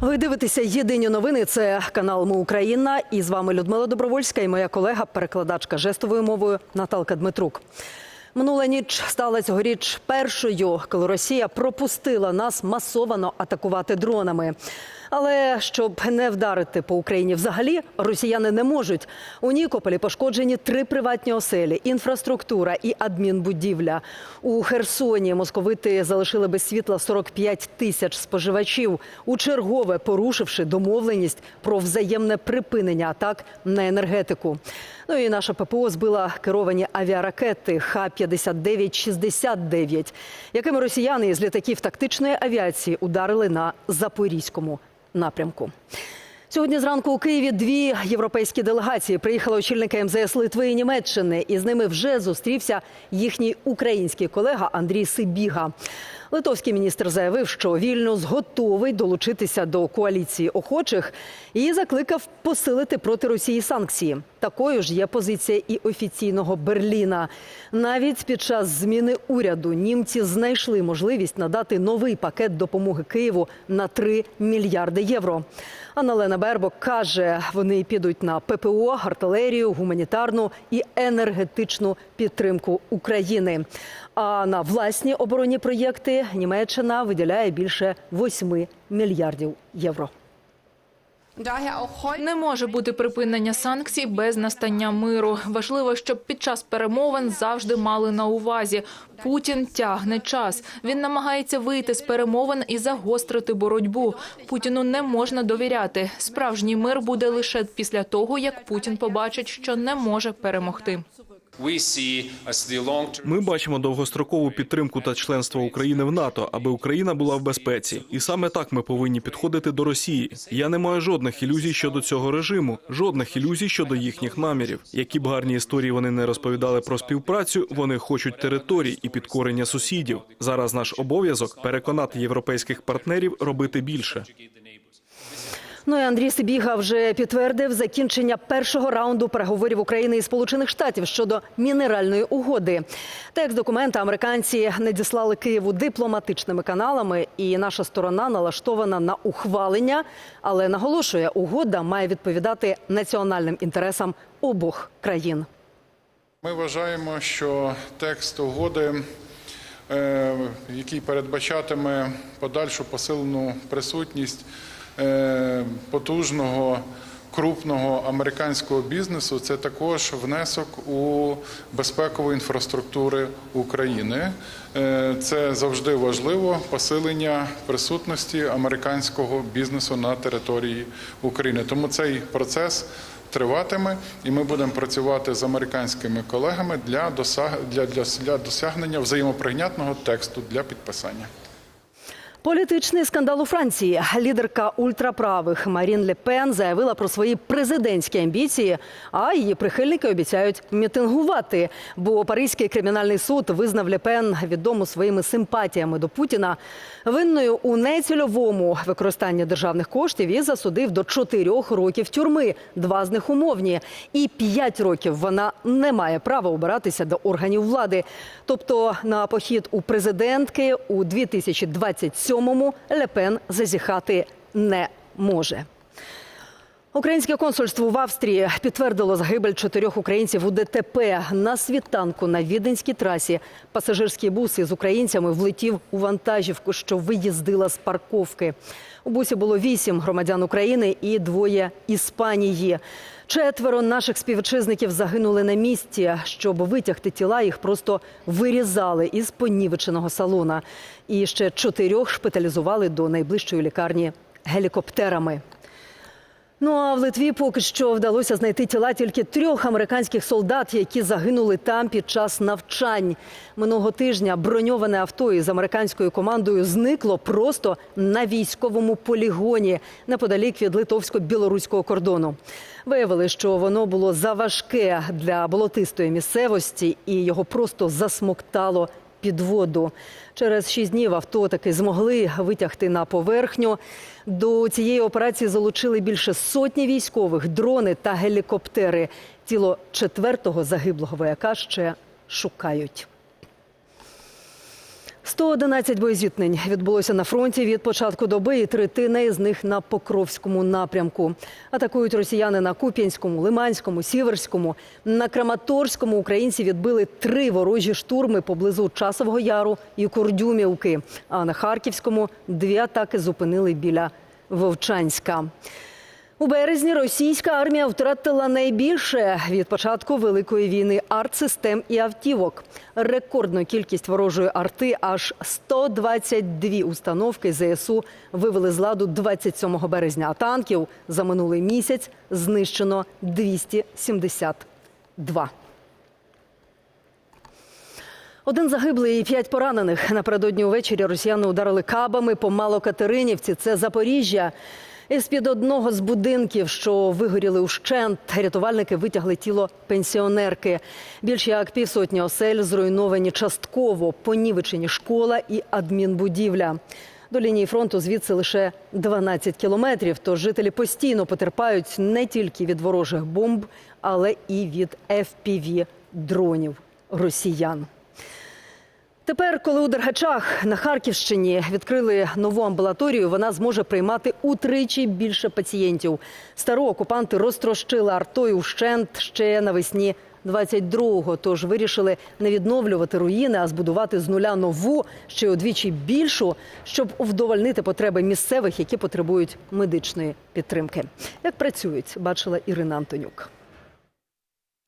Ви дивитеся єдині новини. Це канал Ми Україна. І з вами Людмила Добровольська і моя колега, перекладачка жестовою мовою Наталка Дмитрук. Минула ніч стала цьогоріч першою, коли Росія пропустила нас масовано атакувати дронами. Але щоб не вдарити по Україні взагалі, росіяни не можуть. У Нікополі пошкоджені три приватні оселі, інфраструктура і адмінбудівля. У Херсоні московити залишили без світла 45 тисяч споживачів, у чергове порушивши домовленість про взаємне припинення атак на енергетику. Ну і наша ППО збила керовані авіаракети Х-59-69, якими росіяни із літаків тактичної авіації ударили на Запорізькому напрямку. Сьогодні зранку у Києві дві європейські делегації приїхали очільники МЗС Литви і Німеччини, і з ними вже зустрівся їхній український колега Андрій Сибіга. Литовський міністр заявив, що Вільнюс готовий долучитися до коаліції охочих і закликав посилити проти Росії санкції. Такою ж є позиція і офіційного Берліна. Навіть під час зміни уряду німці знайшли можливість надати новий пакет допомоги Києву на 3 мільярди євро. Анна-Лена Бербок каже, вони підуть на ППО, артилерію, гуманітарну і енергетичну підтримку України. А на власні оборонні проєкти Німеччина виділяє більше 8 мільярдів євро. Не може бути припинення санкцій без настання миру. Важливо, щоб під час перемовин завжди мали на увазі. Путін тягне час. Він намагається вийти з перемовин і загострити боротьбу. Путіну не можна довіряти. Справжній мир буде лише після того, як Путін побачить, що не може перемогти. Ми бачимо довгострокову підтримку та членство України в НАТО, аби Україна була в безпеці, і саме так ми повинні підходити до Росії. Я не маю жодних ілюзій щодо цього режиму, жодних ілюзій щодо їхніх намірів. Які б гарні історії вони не розповідали про співпрацю, вони хочуть територій і підкорення сусідів. Зараз наш обов'язок переконати європейських партнерів робити більше. Ну і Андрій Сибіга вже підтвердив закінчення першого раунду переговорів України і Сполучених Штатів щодо мінеральної угоди. Текст документа американці надіслали Києву дипломатичними каналами, і наша сторона налаштована на ухвалення, але наголошує, угода має відповідати національним інтересам обох країн. Ми вважаємо, що текст угоди, е, який передбачатиме подальшу посилену присутність потужного крупного американського бізнесу, це також внесок у безпекову інфраструктури України. Е, Це завжди важливо посилення присутності американського бізнесу на території України. Тому цей процес триватиме, і ми будемо працювати з американськими колегами для досягнення взаємоприйнятного тексту для підписання. Політичний скандал у Франції. Лідерка ультраправих Марін Ле Пен заявила про свої президентські амбіції, а її прихильники обіцяють мітингувати. Бо Паризький кримінальний суд визнав Ле Пен відому своїми симпатіями до Путіна винною у нецільовому використанні державних коштів і засудив до чотирьох років тюрми. Два з них умовні, і п'ять років вона не має права обиратися до органів влади. Тобто на похід у президентки у 2027-му Ле Пен зазіхати не може. Українське консульство в Австрії підтвердило загибель чотирьох українців у ДТП. На світанку на віденській трасі пасажирський бус із українцями влетів у вантажівку, що виїздила з парковки. У бусі було вісім громадян України і двоє Іспанії. Четверо наших співвітчизників загинули на місці. Щоб витягти тіла, їх просто вирізали із понівеченого салона. І ще чотирьох шпиталізували до найближчої лікарні гелікоптерами. Ну а в Литві поки що вдалося знайти тіла тільки трьох американських солдат, які загинули там під час навчань. Минулого тижня броньоване авто із американською командою зникло просто на військовому полігоні неподалік від литовсько-білоруського кордону. Виявили, що воно було заважке для болотистої місцевості, і його просто засмоктало під воду. Через шість днів авто таки змогли витягти на поверхню. До цієї операції залучили більше сотні військових, дрони та гелікоптери. Тіло четвертого загиблого вояка ще шукають. 111 боєзіткнень відбулося на фронті від початку доби, і третина із них на Покровському напрямку. Атакують росіяни на Куп'янському, Лиманському, Сіверському. На Краматорському українці відбили три ворожі штурми поблизу Часового Яру і Курдюмівки. А на Харківському дві атаки зупинили біля Вовчанська. У березні російська армія втратила найбільше від початку великої війни артсистем і автівок. Рекордну кількість ворожої арти аж 122 установки ЗСУ вивели з ладу 27 березня. А танків за минулий місяць знищено 272. Один загиблий і п'ять поранених. Напередодні увечері росіяни ударили кабами по Малокатеринівці. Це Запоріжжя. Із під одного з будинків, що вигоріли ущент, рятувальники витягли тіло пенсіонерки. Більш як півсотні осель зруйновані частково, понівечені школа і адмінбудівля. До лінії фронту звідси лише 12 кілометрів. Тож жителі постійно потерпають не тільки від ворожих бомб, але і від fpv дронів росіян. Тепер, коли у Дергачах на Харківщині відкрили нову амбулаторію, вона зможе приймати утричі більше пацієнтів. Стару окупанти розтрощили артою вщент ще навесні 22-го. Тож вирішили не відновлювати руїни, а збудувати з нуля нову, ще удвічі більшу, щоб вдовольнити потреби місцевих, які потребують медичної підтримки. Як працюють, бачила Ірина Антонюк.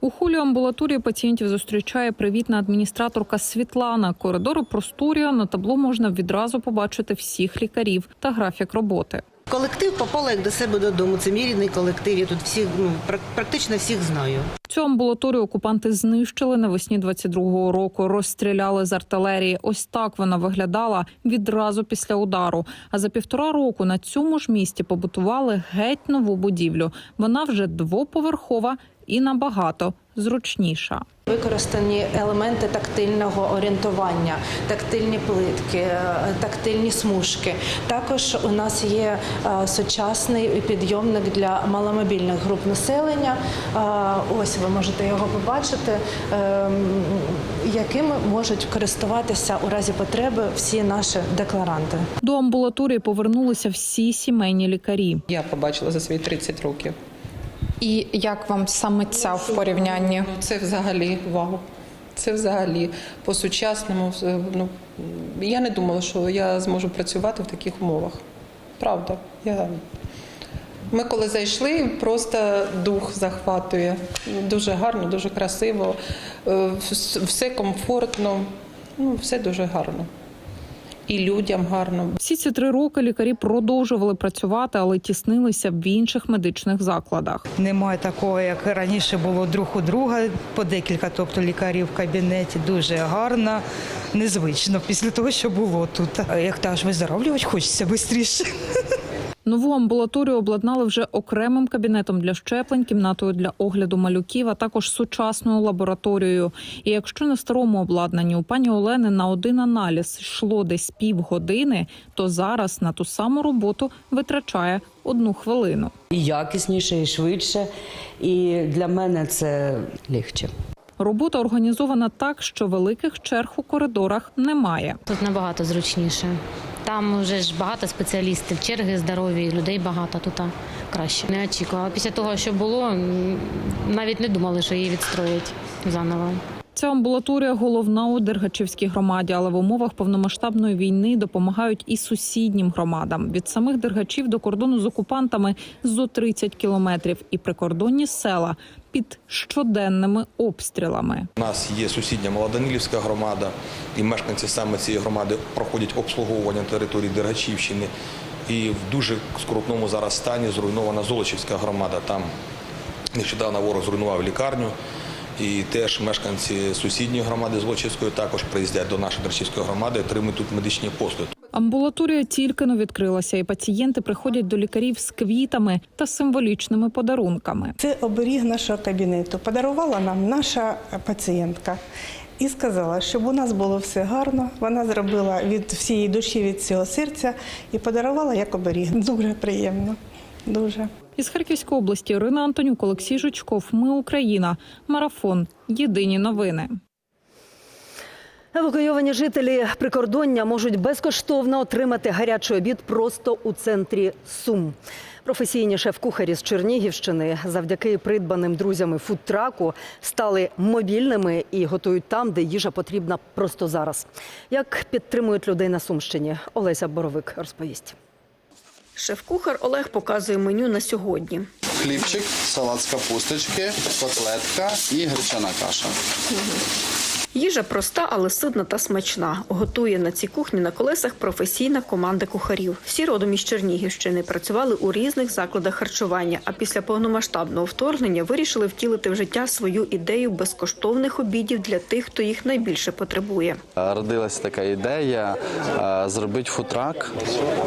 У холі амбулаторії пацієнтів зустрічає привітна адміністраторка Світлана. Коридори просторі, на табло можна відразу побачити всіх лікарів та графік роботи. Колектив попала як до себе додому. Це мій рідний колектив. Я тут всіх ну практично всіх знаю. Цю амбулаторію окупанти знищили навесні 22-го року. Розстріляли з артилерії. Ось так вона виглядала відразу після удару. А за півтора року на цьому ж місці побутували геть нову будівлю. Вона вже двоповерхова і набагато зручніша. Використані елементи тактильного орієнтування, тактильні плитки, е, тактильні смужки. Також у нас є е, сучасний підйомник для маломобільних груп населення. Е, Ось ви можете його побачити, е, яким можуть користуватися у разі потреби всі наші декларанти. До амбулаторії повернулися всі сімейні лікарі. Я побачила за свої 30 років. І як вам саме ця в порівнянні? Ну, Це взагалі вау. Це взагалі по-сучасному. Ну, я не думала, що я зможу працювати в таких умовах. Правда. Я... Ми коли зайшли, просто дух захватує. Дуже гарно, дуже красиво, е, все комфортно, ну, все дуже гарно. І людям гарно. Всі ці три роки лікарі продовжували працювати, але тіснилися в інших медичних закладах. Немає такого, як раніше було друг у друга, по декілька, тобто лікарів в кабінеті. Дуже гарно, незвично після того, що було тут. Як та ж виздоровлювати хочеться швидше. Нову амбулаторію обладнали вже окремим кабінетом для щеплень, кімнатою для огляду малюків, а також сучасною лабораторією. І якщо на старому обладнанні у пані Олени на один аналіз йшло десь півгодини, то зараз на ту саму роботу витрачає одну хвилину. і якісніше, і швидше. І для мене це легче. Робота організована так, що великих черг у коридорах немає. Тут набагато зручніше. Там вже ж багато спеціалістів, черги здорові, людей багато, тут краще. Не очікувала. Після того, що було, навіть не думали, що її відстроять заново. Ця амбулаторія головна у Дергачівській громаді, але в умовах повномасштабної війни допомагають і сусіднім громадам. Від самих Дергачів до кордону з окупантами зо 30 кілометрів і прикордонні села під щоденними обстрілами. У нас є сусідня Молодонилівська громада, і мешканці саме цієї громади проходять обслуговування території Дергачівщини. І в дуже скрутному зараз стані зруйнована Золочівська громада. Там нещодавно ворог зруйнував лікарню. І теж мешканці сусідньої громади Золочівської також приїздять до нашої Дергачівської громади, отримують тут медичні послуги. Амбулаторія тільки но відкрилася, і пацієнти приходять до лікарів з квітами та символічними подарунками. Це оберіг нашого кабінету. Подарувала нам наша пацієнтка і сказала, щоб у нас було все гарно. Вона зробила від всієї душі, від всього серця і подарувала як оберіг. Дуже приємно. Дуже. Із Харківської області Ірина Антонюк, Олексій Жучков. Ми Україна. Марафон. Єдині новини. Евакуйовані жителі прикордоння можуть безкоштовно отримати гарячий обід просто у центрі Сум. Професійні шеф-кухарі з Чернігівщини завдяки придбаним друзями фудтраку стали мобільними і готують там, де їжа потрібна просто зараз. Як підтримують людей на Сумщині? Олеся Боровик розповість. Шеф-кухар Олег показує меню на сьогодні. Хлібчик, салат з капусточки, котлетка і гречана каша. Їжа проста, але ситна та смачна. Готує на цій кухні на колесах професійна команда кухарів. Всі родом із Чернігівщини працювали у різних закладах харчування. А після повномасштабного вторгнення вирішили втілити в життя свою ідею безкоштовних обідів для тих, хто їх найбільше потребує. Родилася така ідея е, зробити футрак,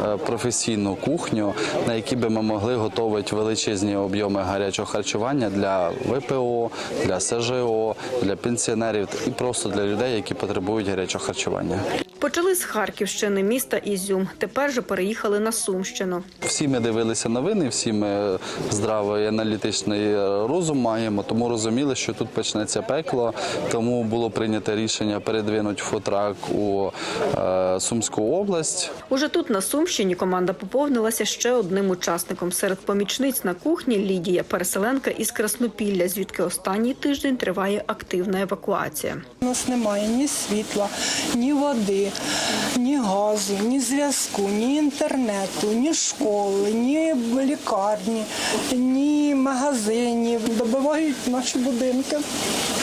е, професійну кухню, на якій би ми могли готувати величезні об'єми гарячого харчування для ВПО, для СЖО, для пенсіонерів і просто для людей, які потребують гарячого харчування. Почали з Харківщини, міста Ізюм. Тепер же переїхали на Сумщину. Всі ми дивилися новини, всі ми здравий аналітичний розум маємо, тому розуміли, що тут почнеться пекло. Тому було прийнято рішення передвинути футрак у е, Сумську область. Уже тут на Сумщині команда поповнилася ще одним учасником. Серед помічниць на кухні Лідія, переселенка із Краснопілля, звідки останній тиждень триває активна евакуація. У нас немає ні світла, ні води, ні газу, ні зв'язку, ні інтернету, ні школи, ні лікарні, ні магазинів. Добивають наші будинки,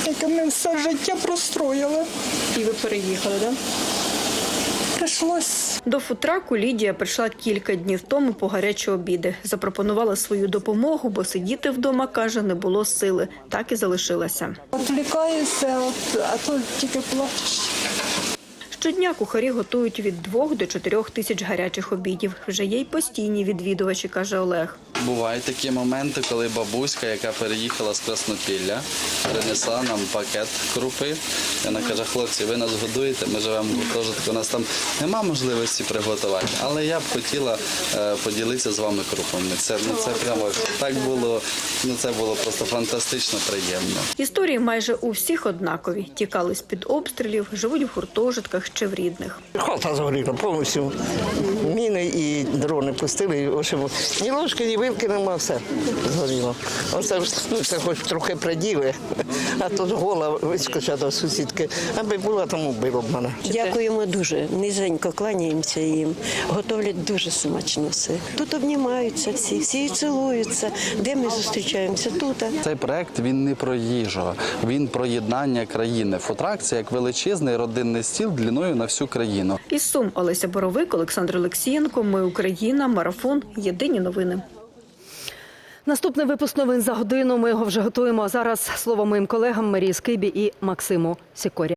які ми все життя простроїли. І ви переїхали, так? Прийшлось. До футраку Лідія прийшла кілька днів тому по гарячі обіди. Запропонувала свою допомогу, бо сидіти вдома, каже, не було сили. Так і залишилася. Отвлікаюся, от, а то тільки плачеш. Щодня кухарі готують від двох до чотирьох тисяч гарячих обідів. Вже є й постійні відвідувачі, каже Олег. Бувають такі моменти, коли бабуська, яка переїхала з Краснопілля, принесла нам пакет крупи. І Вона каже, хлопці, ви нас годуєте, ми живемо в гуртожитку, у нас там нема можливості приготувати, але я б хотіла е, поділитися з вами крупами. Це, ну, це прямо так було, ну, це було просто фантастично приємно. Історії майже у всіх однакові. Тікали з-під обстрілів, живуть в гуртожитках чи в рідних. Хата згоріла повністю. Міни і дрони пустили. і, ні ложки, ні вилки нема, все згоріло. Оце ж, ну, це хоч трохи приділи, а тут гола вискочила до сусідки. Аби була, тому було б мене. Дякуємо дуже. Низенько кланяємося їм. Готовлять дуже смачно все. Тут обнімаються всі, всі цілуються. Де ми зустрічаємося? Тут. Цей проект він не про їжу, він про єднання країни. Футрак це як величезний родинний стіл длиною на всю країну. Із Сум Олеся Боровик, Олександр Олексієнко. Ми Україна. Марафон. Єдині новини. Наступний випуск новин за годину. Ми його вже готуємо. А зараз слово моїм колегам Марії Скибі і Максиму Сікорі.